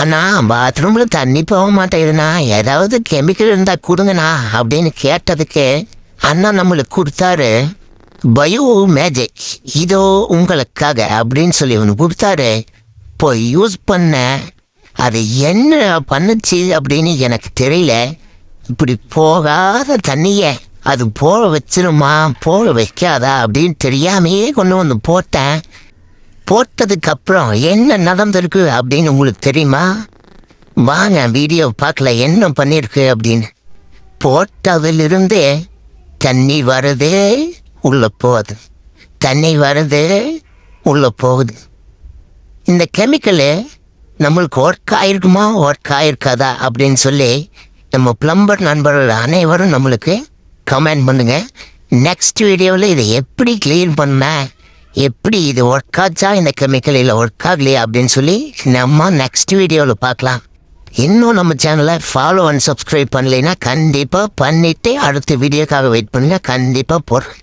அண்ணா பாத்ரூமில் தண்ணி போக மாட்டேங்குதுண்ணா. ஏதாவது கெமிக்கல் இருந்தால் கொடுங்கண்ணா அப்படின்னு கேட்டதுக்கு அண்ணா நம்மளுக்கு கொடுத்தாரு பயோ மேஜிக் இதோ உங்களுக்காக அப்படின்னு சொல்லி ஒன்று கொடுத்தாரு. போய் யூஸ் பண்ண அது என்ன பண்ணுச்சு? அப்படின்னு எனக்கு தெரியல. இப்படி போகாத தண்ணியே அது போக வச்சிருமா போக வைக்காதா அப்படின்னு தெரியாமையே கொண்டு வந்து போட்டேன். போட்டதுக்கு அப்புறம் என்ன நடந்திருக்கு அப்படின்னு உங்களுக்கு தெரியுமா? வாங்க வீடியோ பார்க்கல என்ன பண்ணியிருக்கு அப்படின்னு. போட்டதிலிருந்தே தண்ணி வருது உள்ள போகுது. தண்ணி வருது உள்ள போகுது. இந்த கெமிக்கலு நம்மளுக்கு ஒர்க் ஆயிருக்குமா? ஒர்க் ஆயிருக்காதா? அப்படின்னு சொல்லி நம்ம பிளம்பர் நண்பர்கள் அனைவரும் நம்மளுக்கு கமெண்ட் பண்ணுங்க. நெக்ஸ்ட் வீடியோவில் இதை எப்படி க்ளீன் பண்ண எப்படி இது ஒர்க் ஆச்சா இந்த கெமிக்கல் இல்லை ஒர்க் ஆகலையா? அப்படின்னு சொல்லி நம்ம நெக்ஸ்ட் வீடியோவில் பார்க்கலாம். இன்னும் நம்ம சேனலை ஃபாலோ அண்ட் சப்ஸ்கிரைப் பண்ணலைன்னா கண்டிப்பாக பண்ணிவிட்டு அடுத்த வீடியோக்காக வெயிட் பண்ணுங்க. கண்டிப்பாக போடுறேன்.